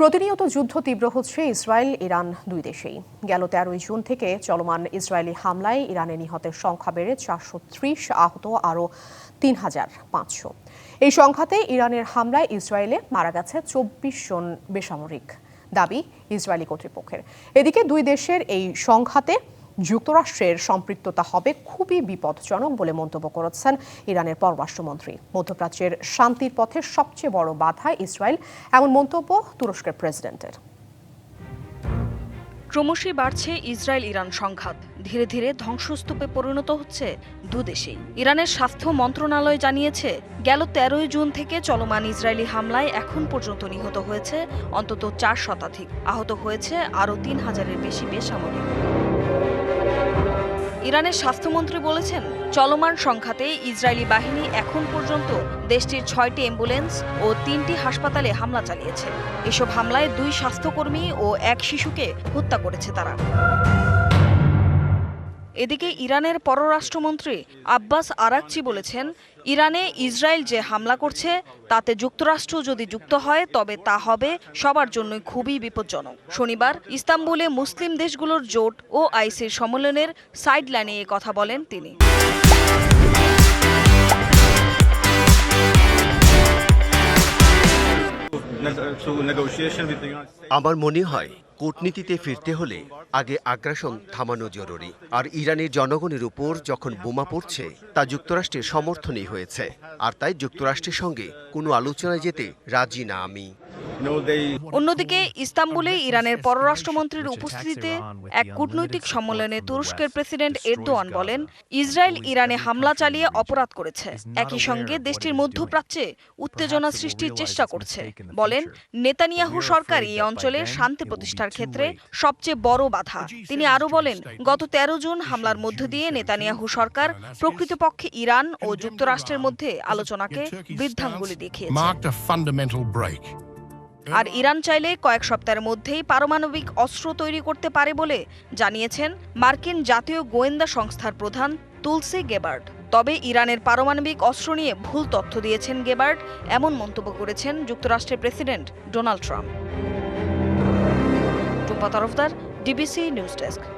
প্রতিনিয়ত যুদ্ধ তীব্র হচ্ছে ইসরায়েল, ইরান দুই দেশেই। গেল তেরোই জুন থেকে চলমান ইসরায়েলি হামলায় ইরানে নিহতের সংখ্যা বেড়ে চারশো ত্রিশ, আহত আরও তিন হাজার পাঁচশো। এই সংখ্যাতে ইরানের হামলায় ইসরায়েলে মারা গেছে চব্বিশ জন বেসামরিক। দাবি ইসরায়েলি কর্তৃপক্ষের। এদিকে দুই দেশের এই সংখ্যাতে যুক্তরাষ্ট্রের সম্পৃক্ততা হবে খুবই বিপদজনক বলে মন্তব্য করেছেন ইরানের পররাষ্ট্রমন্ত্রী। মধ্যপ্রাচ্যের শান্তির পথে সবচেয়ে বড় বাধা ইসরায়েল, এমন মন্তব্য তুরস্কের প্রেসিডেন্টের। ক্রমশই বাড়ছে ইসরায়েল ইরান সংঘাত। ধীরে ধীরে ধ্বংসস্তূপে পরিণত হচ্ছে দুদেশেই ইরানের স্বাস্থ্য মন্ত্রণালয় জানিয়েছে, গেল তেরোই জুন থেকে চলমান ইসরায়েলি হামলায় এখন পর্যন্ত নিহত হয়েছে অন্তত চার শতাধিক। আহত হয়েছে আরও তিন হাজারের বেশি বেসামরিক। ইরানের স্বাস্থ্যমন্ত্রী বলেছেন, চলমান সংঘাতে ইসরায়েলি বাহিনী এখন পর্যন্ত দেশটির ছয়টি অ্যাম্বুলেন্স ও তিনটি হাসপাতালে হামলা চালিয়েছে। এসব হামলায় দুই স্বাস্থ্যকর্মী ও এক শিশুকে হত্যা করেছে তারা। এদিকে ইরানের পররাষ্ট্রমন্ত্রী আব্বাস আরাকচি বলেছেন ইরানে ইসরায়েল যে হামলা করছে তাতে যুক্তরাষ্ট্র যদি যুক্ত হয় তবে তা হবে সবার জন্যই খুবই বিপজ্জনক শনিবার ইস্তাম্বুলে মুসলিম দেশগুলোর জোট ও আইসির সম্মেলনের সাইডলাইনে এ কথা বলেন তিনি. আমার মনে হয় কূটনীতিতে ফিরতে হলে আগে আগ্রাসন থামানো জরুরি। আর ইরানের জনগণের উপর যখন বোমা পড়ছে, তা যুক্তরাষ্ট্রের সমর্থনেই হয়েছে। আর তাই যুক্তরাষ্ট্রের সঙ্গে কোনো আলোচনায় যেতে রাজি না আমি। অন্যদিকে, ইস্তাম্বুলে ইরানের পররাষ্ট্রমন্ত্রীর উপস্থিতিতে এক কূটনৈতিক সম্মেলনে তুরস্কের প্রেসিডেন্ট এরদোয়ান বলেন, ইসরায়েল ইরানে হামলা চালিয়ে অপরাধ করেছে। একই সঙ্গে দেশটির মধ্যপ্রাচ্যে উত্তেজনা সৃষ্টির চেষ্টা করছে। বলেন, নেতানিয়াহু সরকার এই অঞ্চলে শান্তি প্রতিষ্ঠার ক্ষেত্রে সবচেয়ে বড় বাধা। তিনি আরও বলেন, গত তেরো জুন হামলার মধ্য দিয়ে নেতানিয়াহু সরকার প্রকৃতপক্ষে ইরান ও যুক্তরাষ্ট্রের মধ্যে আলোচনাকে বৃদ্ধাঙ্গুলি দেখিয়েছে। আর ইরান চাইলে কয়েক সপ্তাহের মধ্যেই পারমাণবিক অস্ত্র তৈরি করতে পারে বলে জানিয়েছেন মার্কিন জাতীয় গোয়েন্দা সংস্থার প্রধান তুলসি গেবার্ড তবে ইরানের পারমাণবিক অস্ত্র নিয়ে ভুল তথ্য দিয়েছেন গেবার্ড এমন মন্তব্য করেছেন যুক্তরাষ্ট্রের president Donald Trump. Tumpa Tarafdar, DBC news desk.